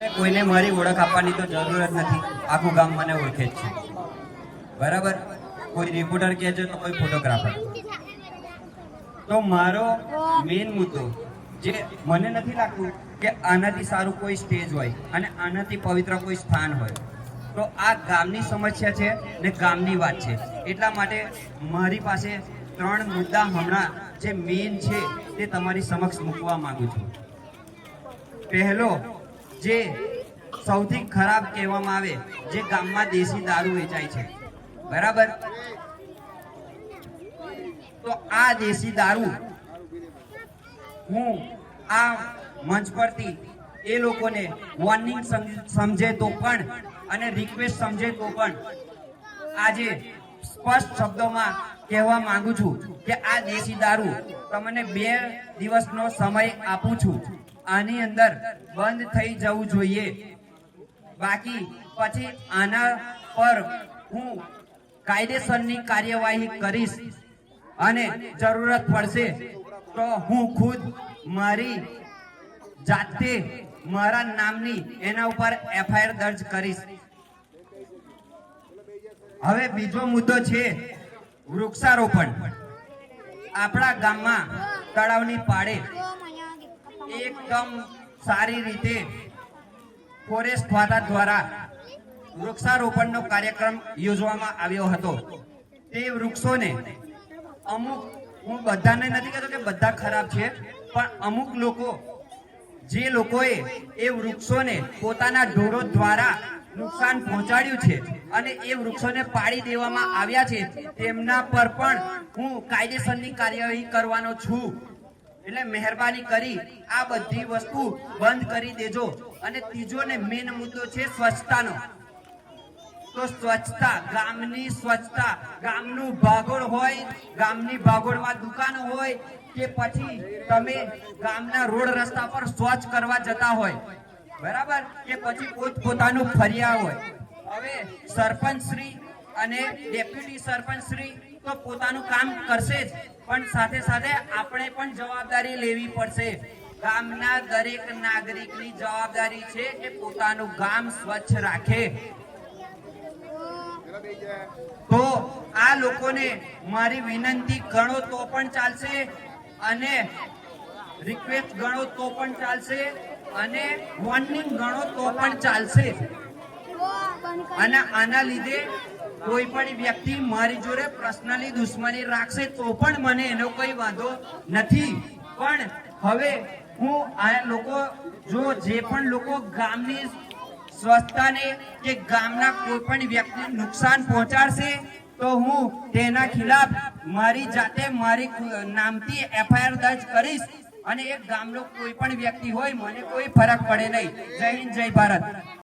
કોઈને મારી ઓળખ આપવાની તો જરૂર જ નથી. આખું ગામ મને ઓળખે જ છે. બરાબર? કોઈ રિપોર્ટર કહે છે તો કોઈ ફોટોગ્રાફર તો મારો મેઇન મુદ્દો, જે મને નથી લાગતું કે આનાથી સારું કોઈ સ્ટેજ હોય અને આનાથી પવિત્ર કોઈ સ્થાન હોય. તો આ ગામની સમસ્યા છે ને ગામની વાત છે. એટલા માટે મારી પાસે ત્રણ મુદ્દા હમણાં જે મેઇન છે તે તમારી સમક્ષ મૂકવા માંગુ છું. પહેલો જે સૌથી ખરાબ કહેવામાં આવે, જે ગામમાં દેશી દારૂ વેચાય છે. બરાબર? તો આ દેશી દારૂ હું આ મંચ પરથી એ લોકોને વોર્નિંગ સમજે તો પણ અને રિક્વેસ્ટ સમજે તો પણ આજે સ્પષ્ટ શબ્દોમાં કહેવા માંગુ છું કે આ દેશી દારૂ તમને બે દિવસનો સમય આપું છું. આની અંદર બંધ થઈ જવું જોઈએ. બાકી પછી આના પર હું કાયદેસરની કાર્યવાહી કરીશ અને જરૂરત પડશે તો હું ખુદ મારી જાતે મારા નામની એના ઉપર એફઆઈઆર દર્જ કરીશ. હવે બીજો મુદ્દો છે વૃક્ષારોપણ. આપણા ગામમાં તળાવની પાડે એકદમ સારી રીતે ફોરેસ્ટ ખાતા દ્વારા વૃક્ષારોપણનો કાર્યક્રમ યોજવામાં આવ્યો હતો. તે વૃક્ષોને અમુક, હું બધાને નથી કહેતો કે બધા ખરાબ છે, પણ અમુક લોકો, જે લોકોએ એ વૃક્ષોને પોતાના ઢોરો દ્વારા નુકસાન પહોંચાડ્યું છે અને એ વૃક્ષોને પાડી દેવામાં આવ્યા છે. તેમના પર પણ હું કાયદેસરની કાર્યવાહી કરવાનો છું. એટલે મહેરબાની કરી આ બધી વસ્તુ બંધ કરી દેજો. અને ત્રીજો ને મેન મુદ્દો છે સ્વચ્છતાનો. તો સ્વચ્છતા, ગામની સ્વચ્છતા, ગામનું ભાગોળ હોય, ગામની ભાગોળમાં દુકાનો હોય કે પછી તમે ગામના રોડ રસ્તા પર સ્વચ્છ કરવા જતા હોય. બરાબર? કે પછી પોત પોતાનું ફર્યા હોય. હવે સરપંચ શ્રી અને ડેપ્યુટી સરપંચ શ્રી તો પોતાનું કામ કરશે જ. પણ સાથે સાથે આપણે પણ જવાબદારી લેવી પડશે. ગામના દરેક નાગરિકની જવાબદારી છે કે પોતાનું ગામ સ્વચ્છ રાખે. તો આ લોકોને મારી વિનંતી ગણો તો પણ ચાલશે અને રિક્વેસ્ટ ગણો તો પણ ચાલશે. અને વોર્નિંગ ગણો તો પણ ચાલશે. અને આના લીધે કોઈ પણ વ્યક્તિ મારી જોડે પર્સનલી દુશ્મની રાખશે તો પણ મને એનો કોઈ વાંધો નથી. પણ હવે હું આ લોકો, જો જે પણ લોકો ગામની સ્વચ્છતાને કે ગામના કોઈ પણ વ્યક્તિને નુકસાન પહોંચાડશે, તો હું તેના ખિલાફ મારી જાતે મારી નામથી એફઆઈઆર દર્જ કરીશ. અને એક ગામનો કોઈ પણ વ્યક્તિ હોય, મને કોઈ ફરક પડે નહીં. જય હિન્દ, જય ભારત.